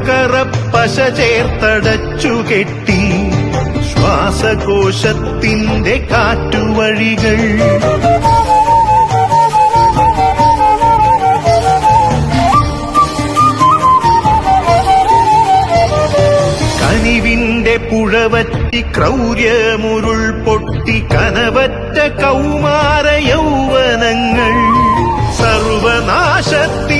ഉകക്കറപ്പശ ചേർത്തടച്ചു കെട്ടി ശ്വാസകോശത്തിന്റെ കാറ്റുവഴികൾ. കനിവിന്റെ പുഴവറ്റി ക്രൗര്യമുരുൾ പൊട്ടി കനവറ്റ കൗമാര യൗവനങ്ങൾ. സർവനാശത്തി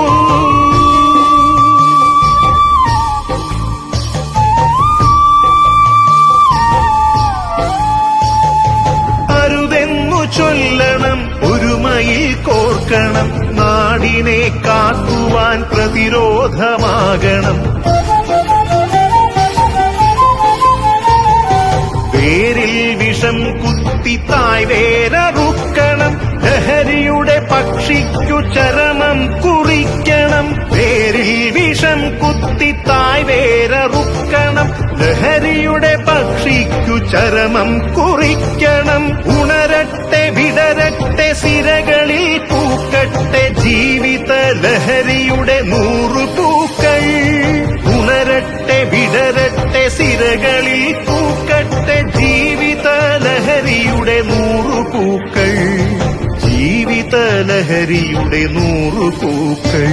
കാക്കുവാൻ പ്രതിരോധമാകണം. വേരിൽ വിഷം കുത്തി തായ് വേരറുക്കണം ലഹരിയുടെ പക്ഷിക്കു ചരമം കുറിക്കണം. വേരിൽ വിഷം കുത്തി തായ് വേരറുക്കണം ലഹരിയുടെ പക്ഷിക്കു ചരമം കുറിക്കണം. ഉണരട്ടെ വിടരട്ടെ സിരകളിൽ പൂക്കട്ടെ ജീവിത ലഹരിയുടെ സിരകളിൽ പൂക്കട്ടെ ജീവിത ലഹരിയുടെ നൂറു പൂക്കൾ. ജീവിത ലഹരിയുടെ നൂറു പൂക്കൾ.